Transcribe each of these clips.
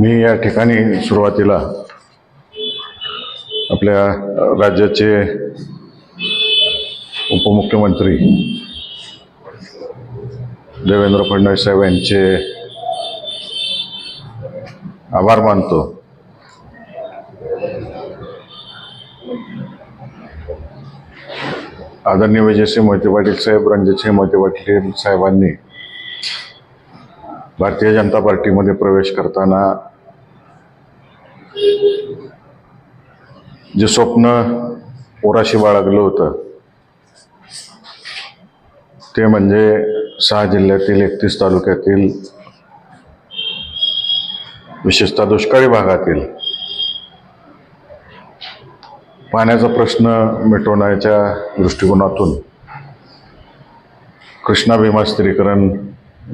मी या ठिकाणी सुरुवातीला आपल्या राज्याचे उपमुख्यमंत्री देवेंद्र फडणवीस साहेब यांचे आभार मानतो. आदरणीय विजयसिंह मोहिते पाटील साहेब रणजितसिंह मोहिते पाटील साहेबांनी भारतीय जनता पार्टीमध्ये प्रवेश करताना जे स्वप्न पोराशी बाळगलं होतं ते म्हणजे सहा जिल्ह्यातील एकतीस तालुक्यातील विशेषतः दुष्काळी भागातील. पाण्याचा प्रश्न मिटवण्याच्या दृष्टिकोनातून कृष्णा भीमा स्थिरीकरण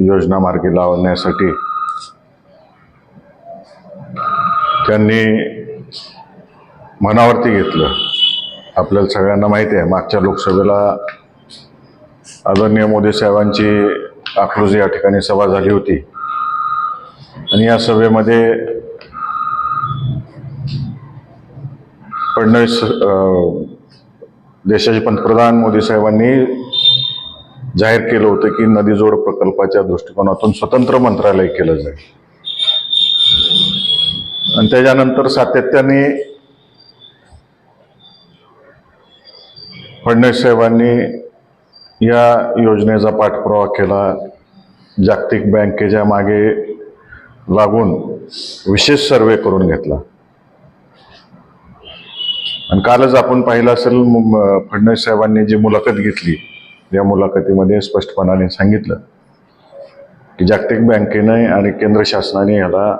योजना मार्गी लावण्यासाठी त्यांनी मनावरती घेतलं. आपल्याला सगळ्यांना माहिती आहे मागच्या लोकसभेला आदरणीय मोदी साहेबांची आक्रोश या ठिकाणी सभा झाली होती. आणि या सभेमध्ये फडणवीस देशाचे पंतप्रधान मोदी साहेबांनी जाहीर केलं होतं की नदी जोड प्रकल्पाच्या दृष्टिकोनातून स्वतंत्र मंत्रालय केलं जाईल. आणि त्याच्यानंतर सातत्याने फडणवीस साहेबांनी या योजनेचा पाठपुरावा केला. जागतिक बँकेच्या मागे लागून विशेष सर्वे करून घेतला. आणि कालच आपण पाहिलं असेल फडणवीस साहेबांनी जी मुलाखत घेतली या मुलाखतीमध्ये स्पष्टपणाने सांगितलं की जागतिक बँकेने आणि केंद्र शासनाने याला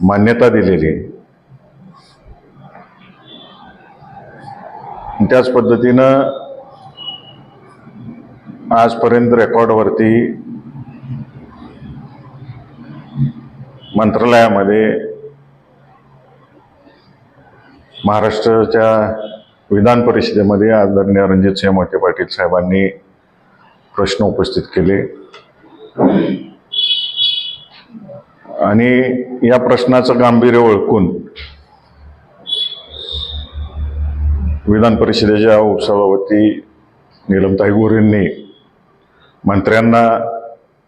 मान्यता दिलेली आहे. त्याच पद्धतीनं आजपर्यंत रेकॉर्डवरती मंत्रालयामध्ये महाराष्ट्राच्या विधान परिषदेमध्ये आदरणीय रणजितसिंह मोहिते पाटील साहेबांनी प्रश्न उपस्थित केले आणि या प्रश्नाचं गांभीर्य ओळखून विधान परिषदेच्या उपसभापती नीलमताई गोरेंनी मंत्र्यांना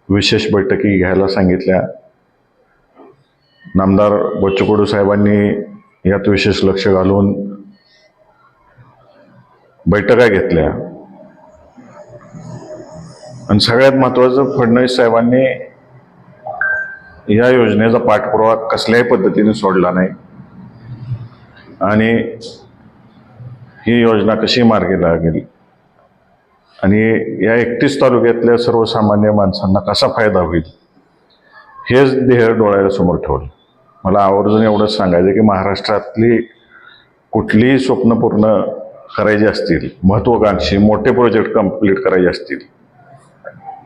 विशेष बैठकी घ्यायला सांगितल्या. नामदार बच्चू साहेबांनी यात विशेष लक्ष घालून बैठका घेतल्या. आणि सगळ्यात महत्त्वाचं फडणवीस साहेबांनी या योजनेचा पाठपुरावा कसल्याही पद्धतीने सोडला नाही. आणि ही योजना कशी मार्गी लागेल? आणि या एकतीस तालुक्यातल्या सर्वसामान्य माणसांना कसा फायदा होईल? हेच ध्येय डोळ्यासमोर ठेवलं. मला आवर्जून एवढंच सांगायचं की महाराष्ट्रातली कुठलीही स्वप्न पूर्ण करायची असतील महत्त्वाकांक्षी मोठे प्रोजेक्ट कंप्लीट करायचे असतील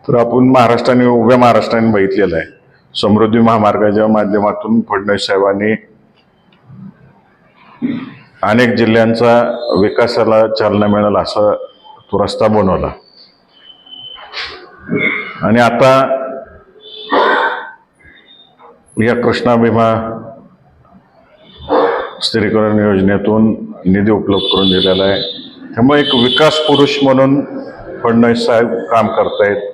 तर आपण महाराष्ट्राने उभ्या महाराष्ट्राने बघितलेलं आहे. समृद्धी महामार्गाच्या माध्यमातून फडणवीस साहेबांनी अनेक जिल्ह्यांचा विकासाला चालना मिळेल असा तो रस्ता बनवला. आणि आता या कृष्णा भीमा स्थिरीकरण योजनेतून निधी उपलब्ध करून दिलेला आहे. त्यामुळे एक विकास पुरुष म्हणून फडणवीस साहेब काम करतायत.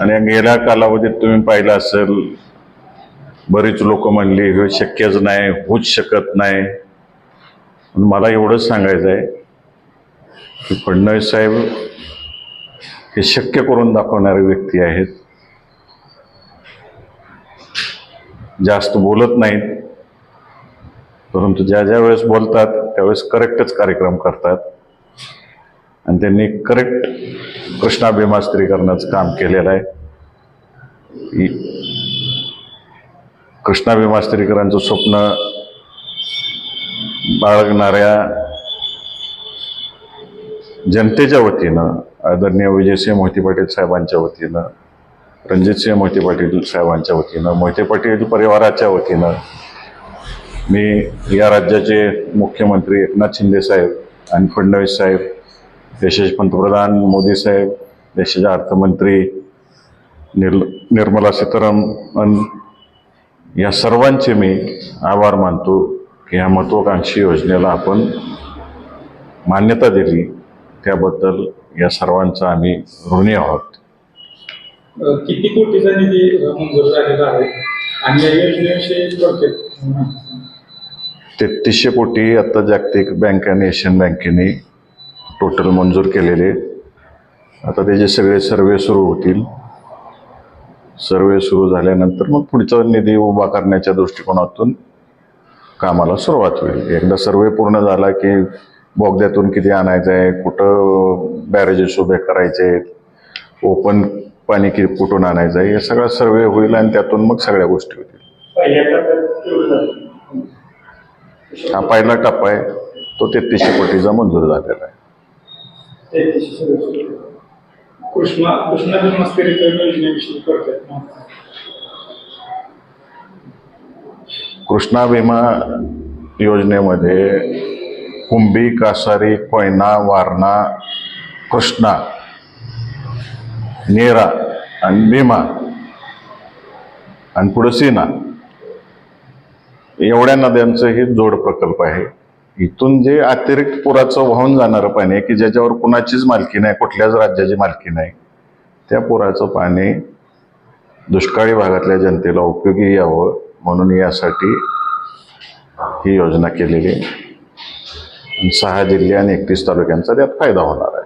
आणि गेल्या कालावधीत तुम्ही पाहिलं असेल बरीच लोक म्हणली हे शक्यच नाही होऊच शकत नाही. मला एवढंच सांगायचं आहे की फडणवीस साहेब हे शक्य करून दाखवणारे व्यक्ती आहेत. जास्त बोलत नाहीत परंतु ज्या ज्या वेळेस बोलतात त्यावेळेस करेक्टच कार्यक्रम करतात. आणि त्यांनी करेक्ट कृष्णा भीमा स्त्रीकरणाचं काम केलेलं आहे. कृष्णा भीमास्त्रीकरांचं स्वप्न बाळगणाऱ्या जनतेच्या वतीनं आदरणीय विजयसिंह मोहिते पाटील साहेबांच्या वतीनं रणजितसिंह मोहिते पाटील साहेबांच्या वतीनं मोहिते पाटील परिवाराच्या वतीनं मी या राज्याचे मुख्यमंत्री एकनाथ शिंदे साहेब आणि फडणवीस साहेब देशाचे पंतप्रधान मोदी साहेब देशाचे अर्थमंत्री निर्ल निर्मला सीतारामन या सर्वांचे मी आभार मानतो की ह्या महत्त्वाकांक्षी योजनेला आपण मान्यता दिली. त्याबद्दल या सर्वांचा आम्ही ऋणी आहोत. किती कोटीचा निधी मंजूर झालेला आहे? आणि या योजनेविषयी. तेहतीसशे कोटी आता जागतिक बँक आणि एशियन बँकेने टोटल मंजूर केलेले आता त्याचे सगळे सर्वे सुरू होतील सर्वे सुरू झाल्यानंतर मग पुढचा निधी उभा करण्याच्या दृष्टिकोनातून कामाला सुरुवात होईल. एकदा सर्वे पूर्ण झाला की बोगद्यातून किती आणायचं आहे कुठं बॅरेजेस उभे करायचे ओपन पाणी किती कुठून आणायचं आहे हे सगळा सर्वे होईल आणि त्यातून मग सगळ्या गोष्टी होतील? हा पहिला टप्पा आहे. तो तेहतीसशे कोटीचा मंजूर झालेला आहे. तेहतीसशे सदुसष्ट. कृष्णा कृष्णा जन्मस्थिरीकरण योजनेविषयी थोडक्यात माहिती सांगा. कृष्णा विमा योजनेमध्ये कुंभी कासारी कोयना वारणा कृष्णा नेरा आणि भीमा आणि पुढं सीना एवढ्या नद्यांचं हे जोड प्रकल्प आहे इथून जे अतिरिक्त पुराचं वाहून जाणारं पाणी आहे की ज्याच्यावर कुणाचीच मालकी नाही कुठल्याच राज्याची मालकी नाही त्या पुराचं पाणी दुष्काळी भागातल्या जनतेला उपयोगी यावं म्हणून यासाठी ही योजना केलेली आहे. सहा जिल्हे आणि एकतीस तालुक्यांचा त्यात फायदा होणार आहे.